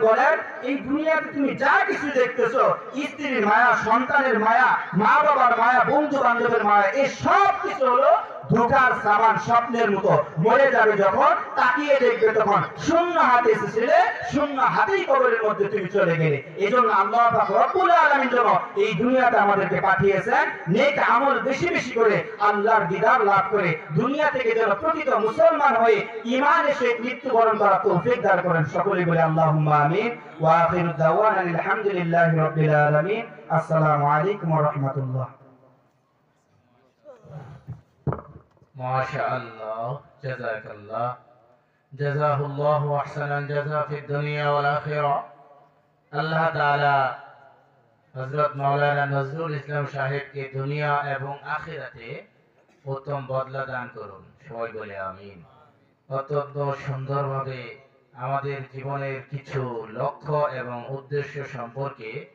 বলেন, এই দুনিয়াতে তুমি যা কিছু দেখতেছো, স্ত্রীর মায়া, সন্তানের মায়া মা বাবার মায়া বন্ধু বান্ধবের মায়া এই সব কিছু হলো ধোকার সামান স্বপ্নের মতো মরে যাবে যখন, তাকিয়ে দেখবে তখন শূন্য হাতে এসেছিলে, শূন্য হাতেই কবরের মধ্যে তুমি চলে গেলে। এই জন্য আল্লাহ জন্য এই দুনিয়াতে আমাদেরকে পাঠিয়েছেন, নেক আমল বেশি বেশি করে আল্লাহর দিদার লাভ করে দুনিয়া থেকে যেন প্রকৃত মুসলমান হয়ে ইমান এসে মৃত্যুবরণ করা তৌফিক দান করেন সকলে বলে আল্লাহ আমিন। ওয়া আখিরু দাওয়ানা আলহামদুলিল্লাহি আসসালামু আলাইকুম রাহমাতুল্লাহ। মাশাআল্লাহ, জাযাকাল্লাহ। জাযাহুল্লাহু আহসানাল জাযা ফিদ দুনিয়া ওয়াল আখিরা। আল্লাহ তাআলা হযরত মাওলানা নজরুল ইসলাম সাহেবকে দুনিয়া এবং আখিরাতে উত্তম বদলা দান করুন। সবাই বলে আমিন। অত্যন্ত সুন্দরভাবে আমাদের জীবনের কিছু লক্ষ্য এবং উদ্দেশ্য সম্পর্কে